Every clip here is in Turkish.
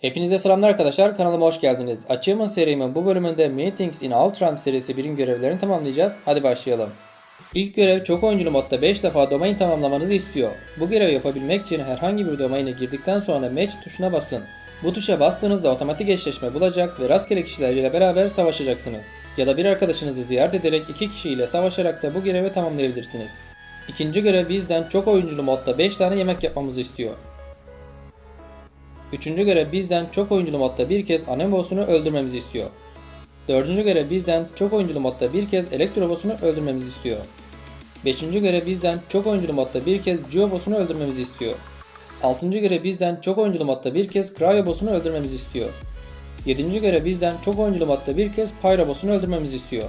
Hepinize selamlar arkadaşlar kanalıma hoş geldiniz. Achievement serimin bu bölümünde Meetings in Ultram serisi birin görevlerini tamamlayacağız. Hadi başlayalım. İlk görev çok oyunculu modda 5 defa domain tamamlamanızı istiyor. Bu görevi yapabilmek için herhangi bir domaine girdikten sonra Match tuşuna basın. Bu tuşa bastığınızda otomatik eşleşme bulacak ve rastgele kişilerle beraber savaşacaksınız. Ya da bir arkadaşınızı ziyaret ederek iki kişiyle savaşarak da bu görevi tamamlayabilirsiniz. İkinci görev bizden çok oyunculu modda 5 tane yemek yapmamızı istiyor. Üçüncü görev bizden çok oyunculu modda bir kez Anem boss'unu öldürmemizi istiyor. Dördüncü görev bizden çok oyunculu modda bir kez Elektro boss'unu öldürmemizi istiyor. Beşinci görev bizden çok oyunculu modda bir kez Geo boss'unu öldürmemizi istiyor. Altıncı görev bizden çok oyunculu modda bir kez Cryo boss'unu öldürmemizi istiyor. Yedinci görev bizden çok oyunculu modda bir kez Pyro boss'unu öldürmemizi istiyor.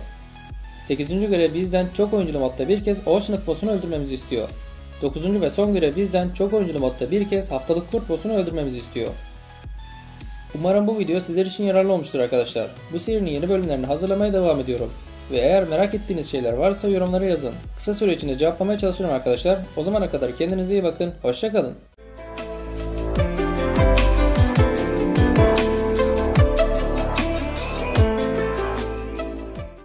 Sekizinci görev bizden çok oyunculu modda bir kez Oceanic boss'unu öldürmemizi istiyor. 9. ve son görev bizden çok oyunculu modda bir kez haftalık kurt boss'unu öldürmemizi istiyor. Umarım bu video sizler için yararlı olmuştur arkadaşlar. Bu serinin yeni bölümlerini hazırlamaya devam ediyorum. Ve eğer merak ettiğiniz şeyler varsa yorumlara yazın. Kısa süre içinde cevaplamaya çalışıyorum arkadaşlar. O zamana kadar kendinize iyi bakın. Hoşçakalın.